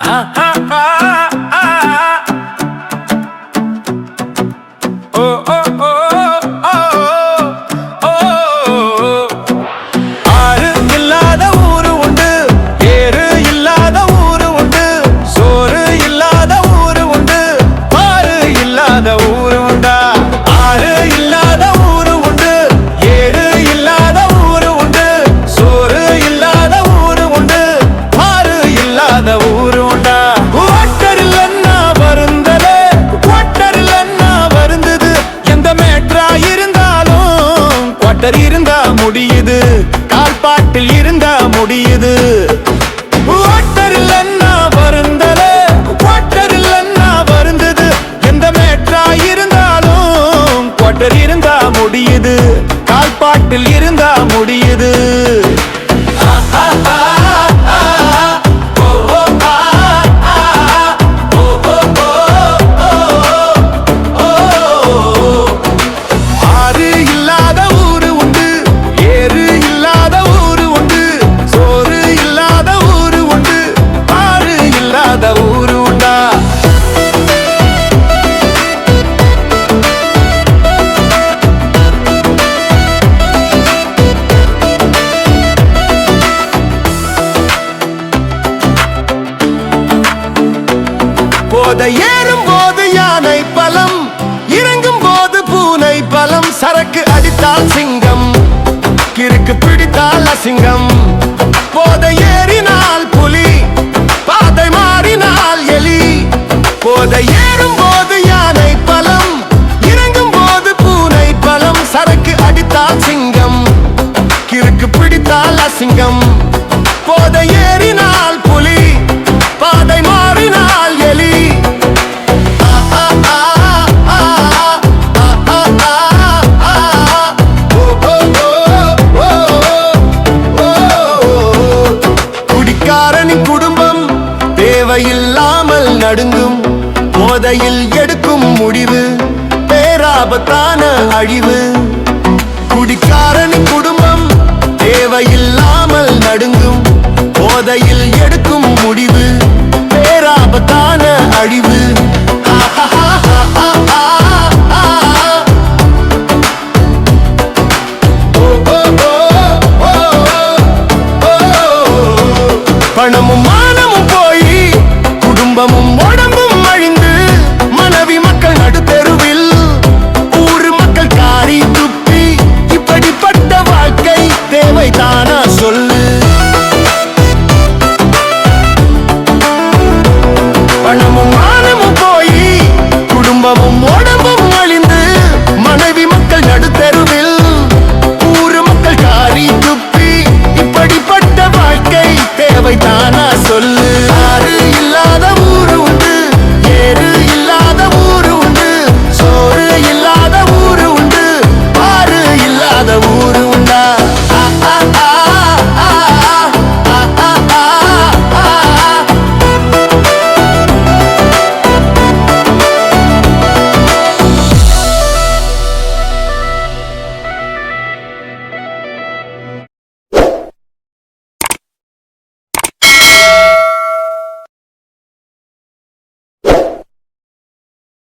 Ah, ah, ah, ah, ah. Oh, oh, oh. போத ஏறும் போது யானை பலம் இறங்கும் போது பூனை பலம். சரக்கு அடித்தால் சிங்கம் கிறுக்கு பிடித்தால் அசிங்கம். போத ஏறினால் புலி பாதை மாறினால் எலி. போத ஏறும் போது யானை பலம் இறங்கும் போது பூனை பலம். சரக்கு அடித்தால் சிங்கம் கிறுக்கு பிடித்தால் அசிங்கம். போத ஏறினால் புலி பாதை மாறினால் எலி. நடுங்கும் போதையில் எடுக்கும் முடிவு பேராபத்தான அழிவு. குடிக்காரனின்